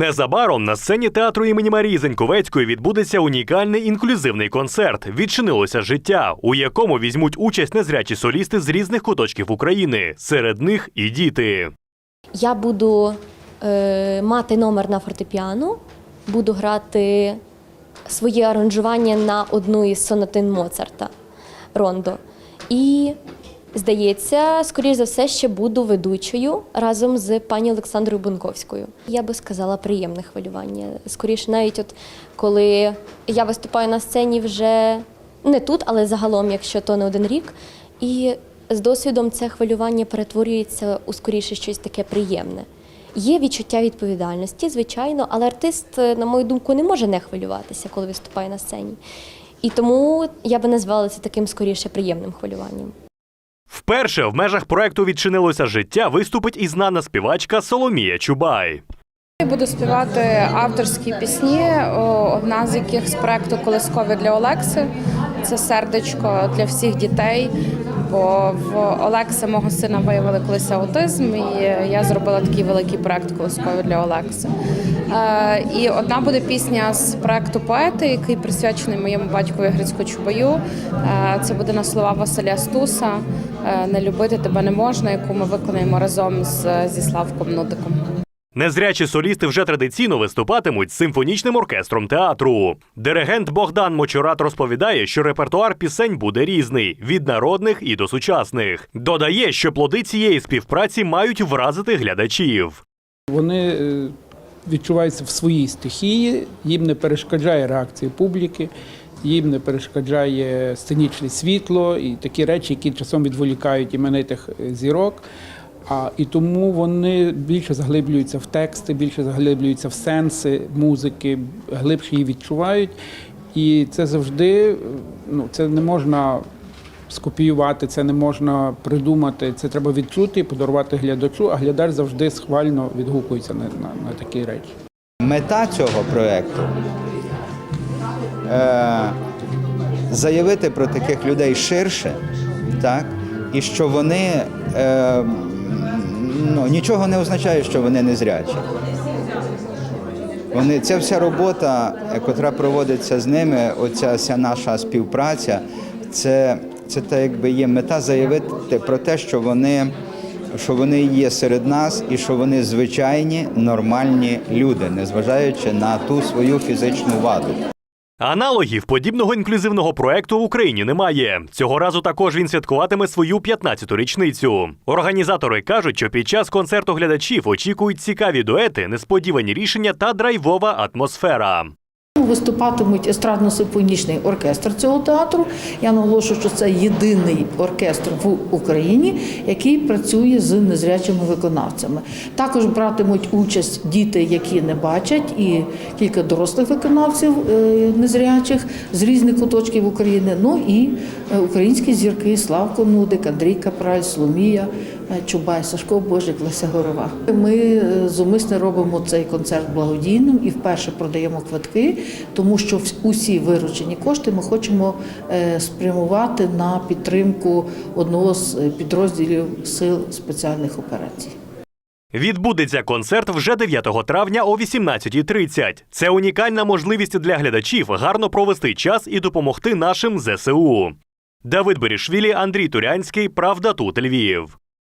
Незабаром на сцені театру імені Марії Зеньковецької відбудеться унікальний інклюзивний концерт. Відчинилося життя, у якому візьмуть участь незрячі солісти з різних куточків України. Серед них і діти. Я буду е, мати номер на фортепіано, буду грати своє аранжування на одну із сонатин Моцарта Рондо. І, здається, скоріш за все, ще буду ведучою разом з пані Олександрою Бунковською. Я би сказала, приємне хвилювання. Скоріше, навіть от коли я виступаю на сцені вже не тут, але загалом, якщо то не один рік. І з досвідом це хвилювання перетворюється у скоріше щось таке приємне. Є відчуття відповідальності, звичайно, але артист, е, на мою думку, не може не хвилюватися, коли виступає на сцені. І тому я би назвала це таким скоріше приємним хвилюванням. Вперше в межах проекту відчинилося життя виступить і знана співачка Соломія Чубай. Буду співати авторські пісні, одна з яких з проекту Колискові для Олекси. Це сердечко для всіх дітей. Бо в Олекси мого сина виявили колись аутизм, і я зробила такий великий проект Колискові для Олекси. Е, і одна буде пісня з проекту поети, який присвячений моєму батькові Грицько Чубаю. Е, це буде на слова Василя Стуса Не любити тебе не можна, яку ми виконаємо разом з, зі Славком Нудиком. Незрячі солісти вже традиційно виступатимуть з симфонічним оркестром театру. Диригент Богдан Мочурат розповідає, що репертуар пісень буде різний від народних і до сучасних. Додає, що плоди цієї співпраці мають вразити глядачів. Вони е, відчуваються в своїй стихії, їм не перешкоджає реакція публіки, їм не перешкоджає сценічне світло і такі речі, які часом відволікають іменитих е, зірок. А, і тому вони більше заглиблюються в тексти, більше заглиблюються в сенси музики, глибше її відчувають. І це завжди ну, це не можна скопіювати, це не можна придумати. Це треба відчути і подарувати глядачу, а глядач завжди схвально відгукується на, на, на такі речі. Мета цього проєкту е, заявити про таких людей ширше, так, і що вони е, ну, нічого не означає, що вони незрячі. Вони, ця вся робота, е, котра проводиться з ними, оця вся наша співпраця, це, це та якби є мета заявити про те, що вони, що вони є серед нас і що вони звичайні нормальні люди, незважаючи на ту свою фізичну ваду. Аналогів подібного інклюзивного проекту в Україні немає. Цього разу також він святкуватиме свою 15-ту річницю. Організатори кажуть, що під час концерту глядачів очікують цікаві дуети, несподівані рішення та драйвова атмосфера. Виступатимуть естрадно-симфонічний оркестр цього театру. Я наголошую, що це єдиний оркестр в Україні, який працює з незрячими виконавцями. Також братимуть участь діти, які не бачать, і кілька дорослих виконавців е, незрячих з різних куточків України. Ну і е, українські зірки Славко Нудик, Андрій Капраль, Соломія. е, Чубай, Сашко Божик, Леся Горова. Ми зумисне робимо цей концерт благодійним і вперше продаємо квитки, тому що усі виручені кошти ми хочемо е, спрямувати на підтримку одного з е, підрозділів сил спеціальних операцій. Відбудеться концерт вже 9 травня о 18.30. Це унікальна можливість для глядачів гарно провести час і допомогти нашим ЗСУ. Давид Берішвілі, Андрій Турянський, Правда тут Львів.